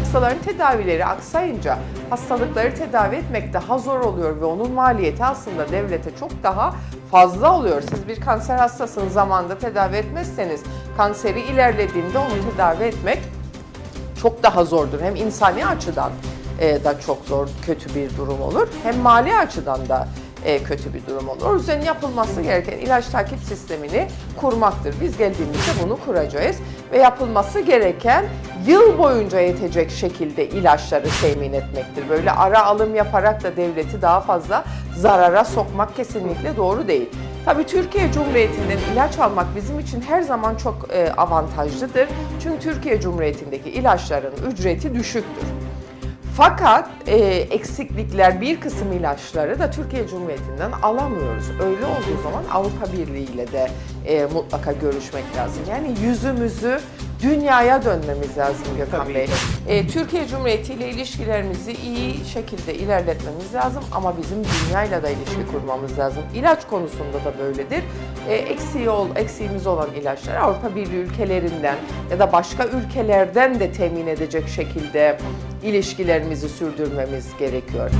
Hastaların tedavileri aksayınca hastalıkları tedavi etmek daha zor oluyor ve onun maliyeti aslında devlete çok daha fazla oluyor. Siz bir kanser hastasını zamanında tedavi etmezseniz kanseri ilerlediğinde onu tedavi etmek çok daha zordur. Hem insani açıdan e, da çok zor, kötü bir durum olur. Hem mali açıdan da e, kötü bir durum olur. O yüzden yapılması gereken ilaç takip sistemini kurmaktır. Biz geldiğimizde bunu kuracağız ve yapılması gereken yıl boyunca yetecek şekilde ilaçları temin etmektir. Böyle ara alım yaparak da devleti daha fazla zarara sokmak kesinlikle doğru değil. Tabii Türkiye Cumhuriyeti'nden ilaç almak bizim için her zaman çok e, avantajlıdır. Çünkü Türkiye Cumhuriyeti'ndeki ilaçların ücreti düşüktür. Fakat e, eksiklikler bir kısım ilaçları da Türkiye Cumhuriyeti'nden alamıyoruz. Öyle olduğu zaman Avrupa Birliği ile de e, mutlaka görüşmek lazım. Yani yüzümüzü dünyaya dönmemiz lazım Gökhan Tabii Bey. E, Türkiye Cumhuriyeti ile ilişkilerimizi iyi şekilde ilerletmemiz lazım ama bizim dünyayla da ilişki kurmamız lazım. İlaç konusunda da böyledir. E, eksiği ol, eksiğimiz olan ilaçlar Avrupa Birliği ülkelerinden ya da başka ülkelerden de temin edecek şekilde ilişkilerimizi sürdürmemiz gerekiyor.